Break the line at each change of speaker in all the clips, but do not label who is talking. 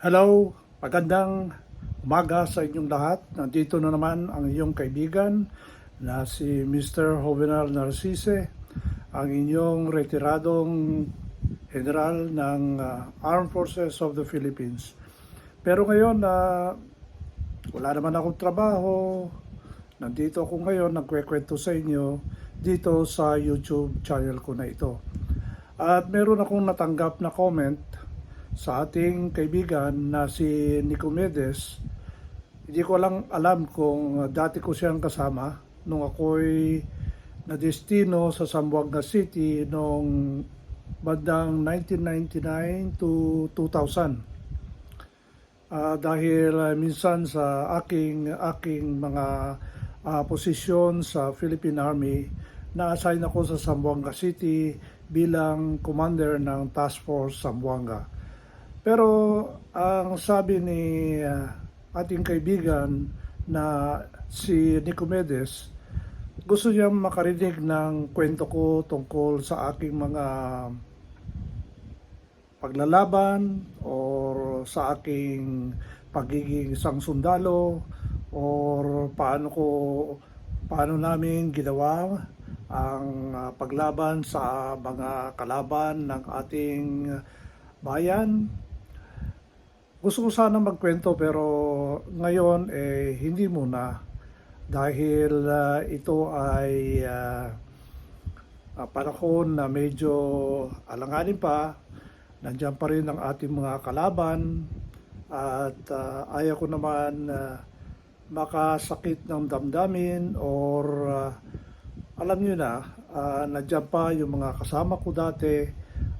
Hello, magandang umaga sa inyong lahat. Nandito na naman ang inyong kaibigan na si Mr. Jovenal Narcisse, ang inyong retiradong general ng uh, Armed Forces of the Philippines. Pero ngayon na wala naman akong trabaho, nandito ako ngayon nagkwekwento sa inyo dito sa YouTube channel ko na ito. At meron akong natanggap na comment sa ating kaibigan na si Nicomedes. Hindi ko lang alam kung dati ko siyang kasama nung ako'y na-destino sa Zamboanga City noong bandang 1999 to 2000. Ah, dahil ah, minsan sa aking aking mga ah, posisyon sa Philippine Army, na-assign ako sa Zamboanga City bilang commander ng Task Force Zamboanga. Pero ang sabi ni ah, ating kaibigan na si Nicomedes, gusto niya makarinig ng kwento ko tungkol sa aking mga paglalaban or sa aking pagiging isang sundalo or paano ko paano namin ginawa ang ah, paglaban sa mga kalaban ng ating bayan. Gusto ko sana magkwento pero ngayon eh hindi muna. Dahil ah, ito ay ah, ah, panahon na medyo alanganin pa. Nandiyan pa rin ang ating mga kalaban. At ah, ayaw ko naman ah, makasakit ng damdamin or ah, alam niyo na, uh, nandiyan pa yung mga kasama ko dati.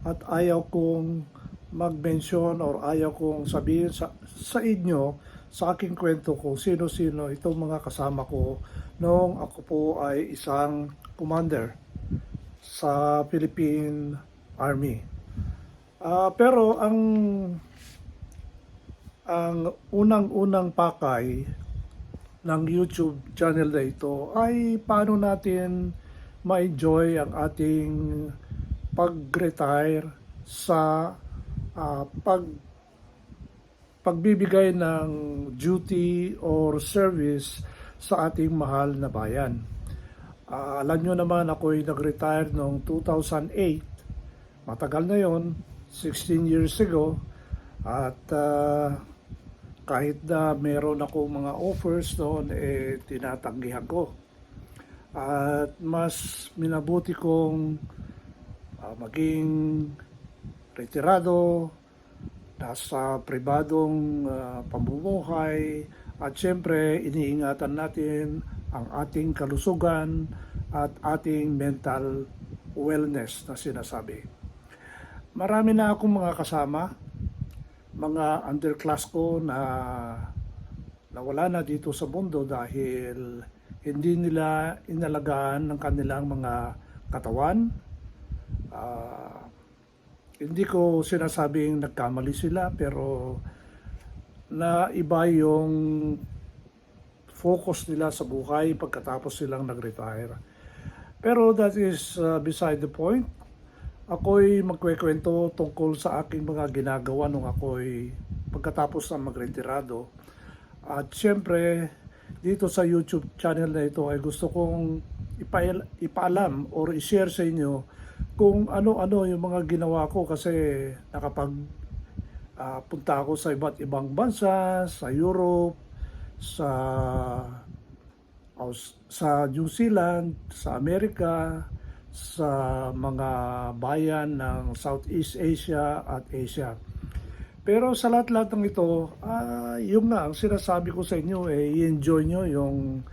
At ayaw kong mag-mention or ayaw kong sabihin sa, sa inyo sa aking kwento ko sino-sino itong mga kasama ko noong ako po ay isang commander sa Philippine Army. Ah, pero ang ang unang-unang pakay ng YouTube channel na ito ay paano natin ma-enjoy ang ating pag-retire sa ah, pag pagbibigay ng duty or service sa ating mahal na bayan. Ah, alam nyo naman ako'y nag-retire noong 2008. Matagal na yon 16 years ago. At ah, kahit na meron ako mga offers noon, eh, tinatanggihan ko. At mas minabuti kong ah, maging retirado, nasa pribadong ah, pamumuhay, at syempre iniingatan natin ang ating kalusugan at ating mental wellness na sinasabi. Marami na akong mga kasama, mga underclass ko na nawala na dito sa mundo dahil hindi nila inalagaan ng kanilang mga katawan. Ah, hindi ko sinasabing nagkamali sila pero na iba yung focus nila sa buhay pagkatapos silang nag-retire. Pero that is uh, beside the point. Ako'y magkwekwento tungkol sa aking mga ginagawa nung ako'y pagkatapos na magretirado. At syempre, dito sa YouTube channel na ito ay gusto kong ipa- ipaalam or i-share sa inyo kung ano-ano yung mga ginawa ko kasi nakapag ah, punta ako sa iba't ibang bansa, sa Europe, sa sa New Zealand, sa Amerika, sa mga bayan ng Southeast Asia at Asia. Pero sa lahat-lahat ng ito, ah, yung nga, ang sinasabi ko sa inyo, eh, i-enjoy nyo yung,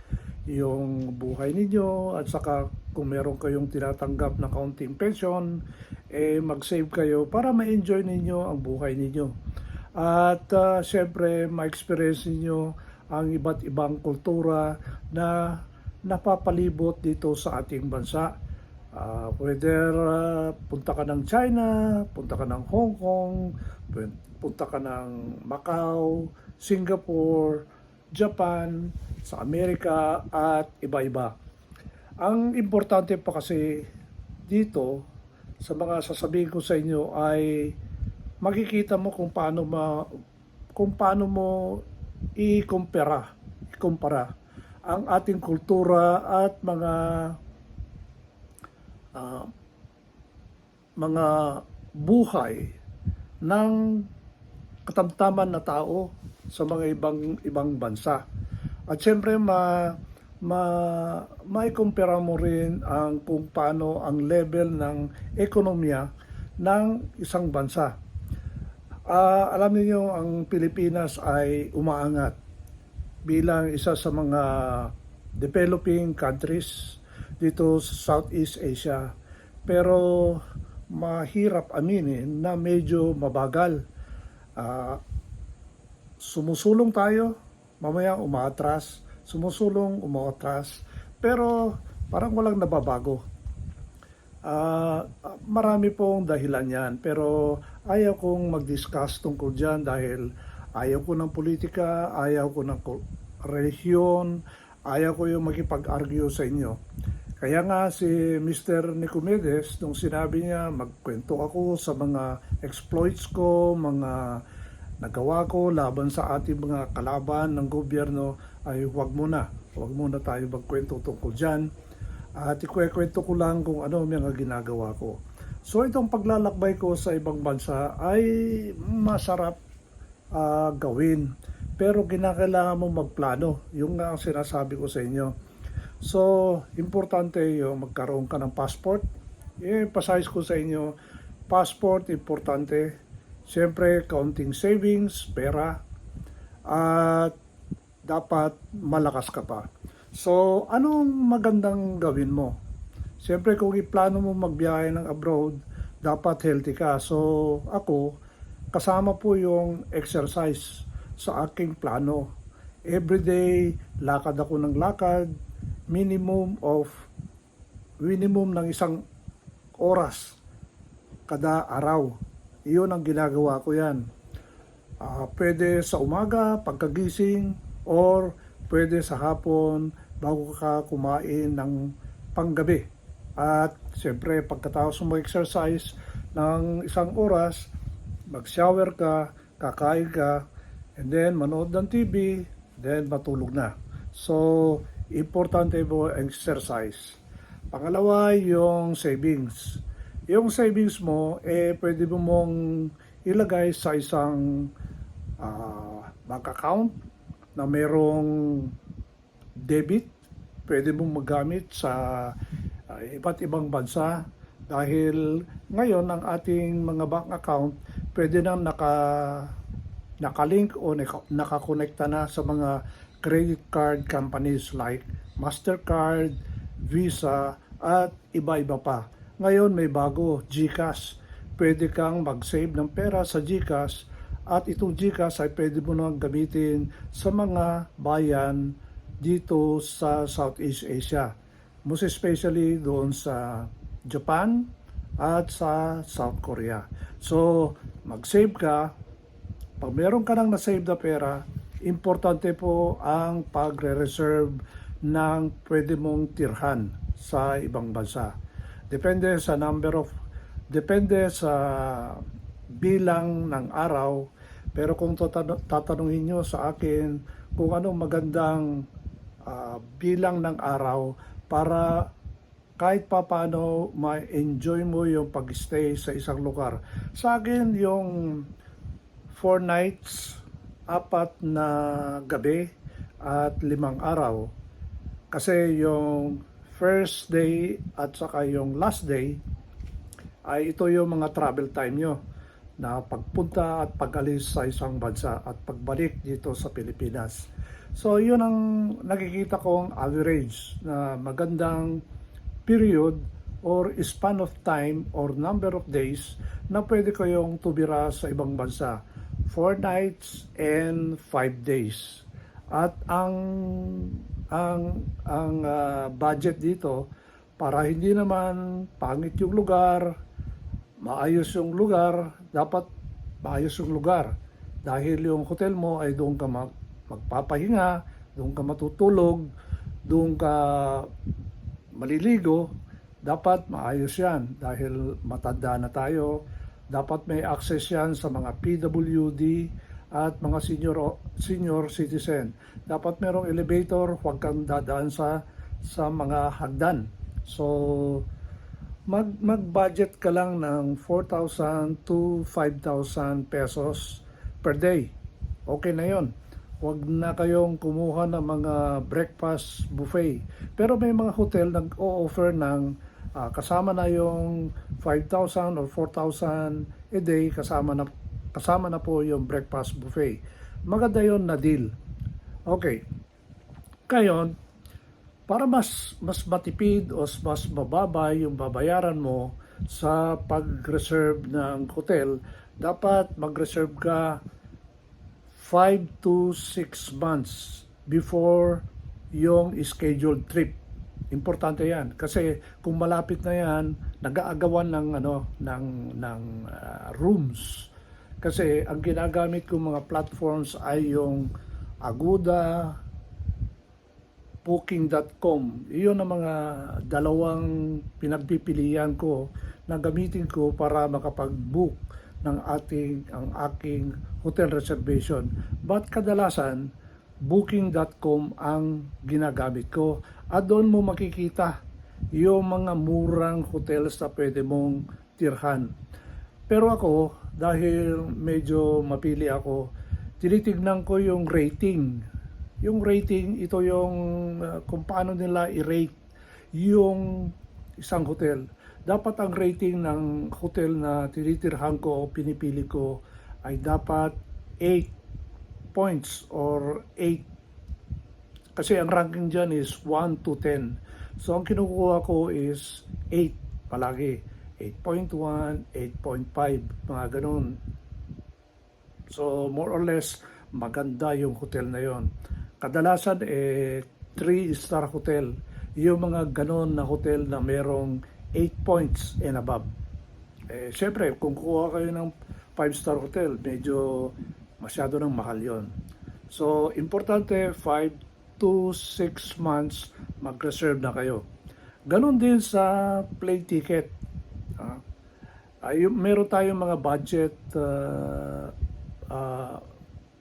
yung buhay ninyo at saka kung meron kayong tinatanggap na kaunting pension, eh, mag-save kayo para ma-enjoy ninyo ang buhay ninyo. At ah, syempre, ma-experience ninyo ang iba't ibang kultura na napapalibot dito sa ating bansa. Ah, whether ah, punta ka ng China, punta ka ng Hong Kong, pun- punta ka ng Macau, Singapore, Japan, sa Amerika at iba-iba. Ang importante pa kasi dito sa mga sasabihin ko sa inyo ay makikita mo kung paano ma kung paano mo i-kumpara, ikumpara ang ating kultura at mga ah, mga buhay ng katamtaman na tao sa mga ibang ibang bansa. At siyempre ma ma maikumpara mo rin ang kung paano ang level ng ekonomiya ng isang bansa. Ah, alam niyo ang Pilipinas ay umaangat bilang isa sa mga developing countries dito sa Southeast Asia. Pero mahirap aminin na medyo mabagal. Ah, sumusulong tayo, mamaya umaatras, sumusulong, umaatras, pero parang walang nababago. Ah, marami pong dahilan yan, pero ayaw kong mag-discuss tungkol dyan dahil ayaw ko ng politika, ayaw ko ng relihiyon, ayaw ko yung makipag-argue sa inyo. Kaya nga si Mr. Nicomedes, nung sinabi niya, magkwento ako sa mga exploits ko, mga nagawa ko laban sa ating mga kalaban ng gobyerno, ay huwag muna. Huwag muna tayo magkwento tungkol dyan. At ikukwento ko lang kung ano mga ginagawa ko. So itong paglalakbay ko sa ibang bansa ay masarap ah, gawin. Pero kinakailangan mo magplano. Yung nga ang sinasabi ko sa inyo. So, importante yung magkaroon ka ng passport. I-emphasize ko sa inyo, passport, importante. Siyempre, counting savings, pera. At dapat malakas ka pa. So, anong magandang gawin mo? Siyempre, kung iplano mo magbiyahe ng abroad, dapat healthy ka. So, ako, kasama po yung exercise sa aking plano. Everyday, lakad ako ng lakad, minimum of minimum ng isang oras kada araw. Iyon ang ginagawa ko yan. Ah, pwede sa umaga, pagkagising, or pwede sa hapon bago ka kumain ng panggabi. At siyempre, pagkatapos mo exercise ng isang oras, mag-shower ka, kakain ka, and then manood ng TV, then matulog na. So, importante po ang exercise. Pangalawa, yung savings. Yung savings mo, eh, pwede mo mong ilagay sa isang ah, bank account na merong debit. Pwede mong magamit sa ah, iba't ibang bansa dahil ngayon ang ating mga bank account pwede nang naka nakalink o naka, nakakonekta na sa mga credit card companies like Mastercard, Visa at iba-iba pa. Ngayon may bago, GCash. Pwede kang mag-save ng pera sa GCash at itong GCash ay pwede mo nang gamitin sa mga bayan dito sa Southeast Asia. Most especially doon sa Japan at sa South Korea. So, mag-save ka. Pag meron ka nang na-save na pera, importante po ang pagre-reserve ng pwede mong tirhan sa ibang bansa. Depende sa number of depende sa bilang ng araw pero kung tatanungin nyo sa akin kung anong magandang ah, bilang ng araw para kahit pa paano ma-enjoy mo yung pag-stay sa isang lugar. Sa akin, yung four nights, apat na gabi at limang araw. Kasi yung first day at saka yung last day ay ito yung mga travel time nyo na pagpunta at pag-alis sa isang bansa at pagbalik dito sa Pilipinas. So yun ang nakikita kong average na magandang period or span of time or number of days na pwede kayong tubira sa ibang bansa. 4 nights and 5 days. At ang ang ang ah, budget dito para hindi naman pangit yung lugar, maayos yung lugar, dapat maayos yung lugar. Dahil yung hotel mo ay doon ka mag, magpapahinga, doon ka matutulog, doon ka maliligo, dapat maayos yan dahil matanda na tayo. Dapat may access yan sa mga PWD at mga senior senior citizen. Dapat merong elevator, huwag kang dadaan sa sa mga hagdan. So mag mag-budget ka lang ng 4,000 to 5,000 pesos per day. Okay na 'yon. Huwag na kayong kumuha ng mga breakfast buffet. Pero may mga hotel nag-o-offer ng ah, kasama na yung 5,000 or 4,000 a day kasama na kasama na po yung breakfast buffet. Maganda yon na deal. Okay. Ngayon, para mas mas matipid o mas mababa yung babayaran mo sa pag-reserve ng hotel, dapat mag-reserve ka 5 to 6 months before yung scheduled trip. Importante 'yan kasi kung malapit na 'yan, nag-aagawan ng ano ng ng ah, rooms. Kasi ang ginagamit kong mga platforms ay yung Agoda, booking.com. Iyon ang mga dalawang pinagpipilian ko na gamitin ko para makapag-book ng ating ang aking hotel reservation. But kadalasan booking.com ang ginagamit ko at doon mo makikita yung mga murang hotels na pwede mong tirhan. Pero ako, dahil medyo mapili ako, tinitignan ko yung rating. Yung rating, ito yung uh, kung paano nila i-rate yung isang hotel. Dapat ang rating ng hotel na tinitirhan ko o pinipili ko ay dapat 8 points or 8. Kasi ang ranking dyan is 1 to 10. So ang kinukuha ko is 8 palagi. 8.1, 8.5, mga ganun. So more or less, maganda yung hotel na yon. Kadalasan eh 3-star hotel. Yung mga ganon na hotel na merong 8 points and above. Eh, syempre, kung kukuha kayo ng 5-star hotel, medyo masyado nang mahal yon. So, importante, 5 to 6 months mag-reserve na kayo. Ganon din sa plane ticket. Ah, ay, meron tayong mga budget uh, uh,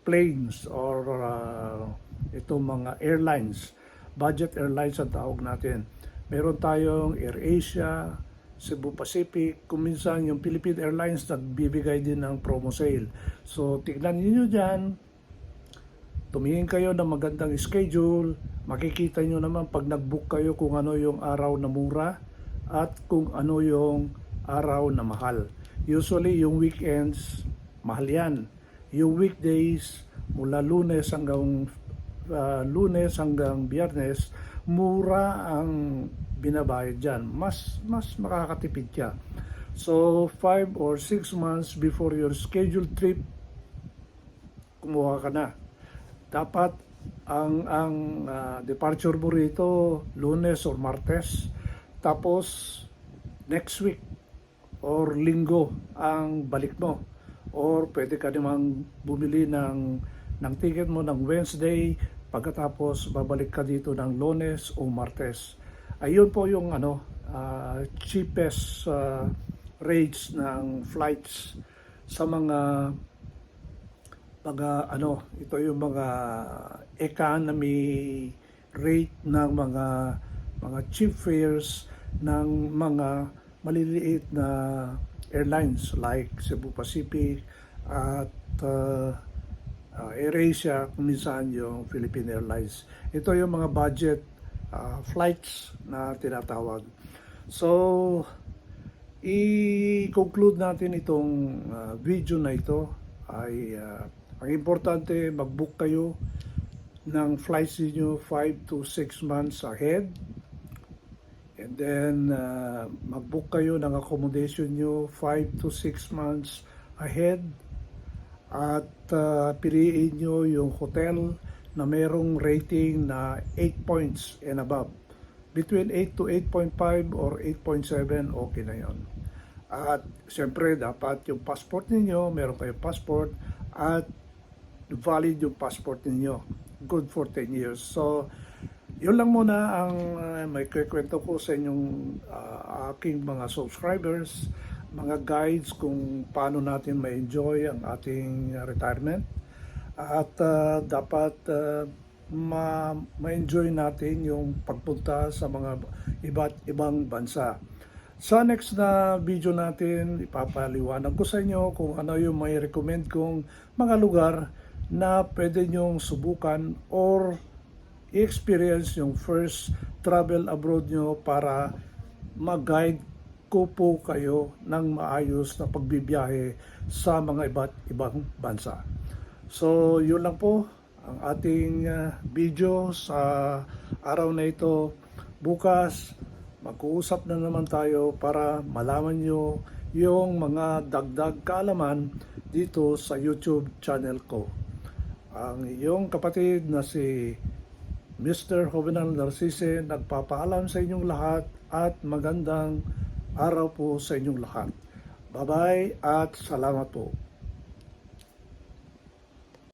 planes or uh, itong mga airlines. Budget airlines ang tawag natin. Meron tayong AirAsia, Cebu Pacific, kung minsan yung Philippine Airlines nagbibigay din ng promo sale. So, tignan niyo dyan, tumingin kayo ng magandang schedule, makikita nyo naman pag nag-book kayo kung ano yung araw na mura at kung ano yung araw na mahal. Usually yung weekends, mahal yan. Yung weekdays, mula lunes hanggang uh, lunes hanggang biyernes, mura ang binabayad dyan. Mas, mas makakatipid ka. So, 5 or 6 months before your scheduled trip, kumuha ka na. Dapat ang ang ah, departure mo rito lunes or martes tapos next week or linggo ang balik mo or pwede ka namang bumili ng ng ticket mo ng Wednesday pagkatapos babalik ka dito ng Lunes o Martes. Ayun po yung ano ah, cheapest ah, rates ng flights sa mga mga ano, ito yung mga economy rate ng mga mga cheap fares ng mga maliliit na airlines like Cebu Pacific at uh, uh, AirAsia, kung minsan yung Philippine Airlines. Ito yung mga budget uh, flights na tinatawag. So, i-conclude natin itong uh, video na ito ay uh, ang importante mag-book kayo ng flights niyo 5 to 6 months ahead and then uh, mag-book kayo ng accommodation nyo 5 to 6 months ahead at uh, piliin nyo yung hotel na merong rating na 8 points and above between 8 to 8.5 or 8.7 okay na yon at siyempre dapat yung passport ninyo meron kayong passport at valid yung passport ninyo. Good for 10 years. So, yun lang muna ang uh, may kwento ko sa inyong uh, aking mga subscribers, mga guides kung paano natin ma-enjoy ang ating retirement. at ah, dapat ma- ma-enjoy natin yung pagpunta sa mga iba't ibang bansa. Sa next na video natin, ipapaliwanag ko sa inyo kung ano yung may recommend kong mga lugar na pwede nyong subukan or i-experience yung first travel abroad nyo para mag-guide ko po kayo ng maayos na pagbibiyahe sa mga iba't ibang bansa. So, yun lang po ang ating uh, video sa araw na ito. Bukas, mag-uusap na naman tayo para malaman nyo yung mga dagdag kaalaman dito sa YouTube channel ko. Ang iyong kapatid na si Mr. Jovenal Narcisse nagpapaalam sa inyong lahat at magandang araw po sa inyong lahat. Bye-bye at salamat po.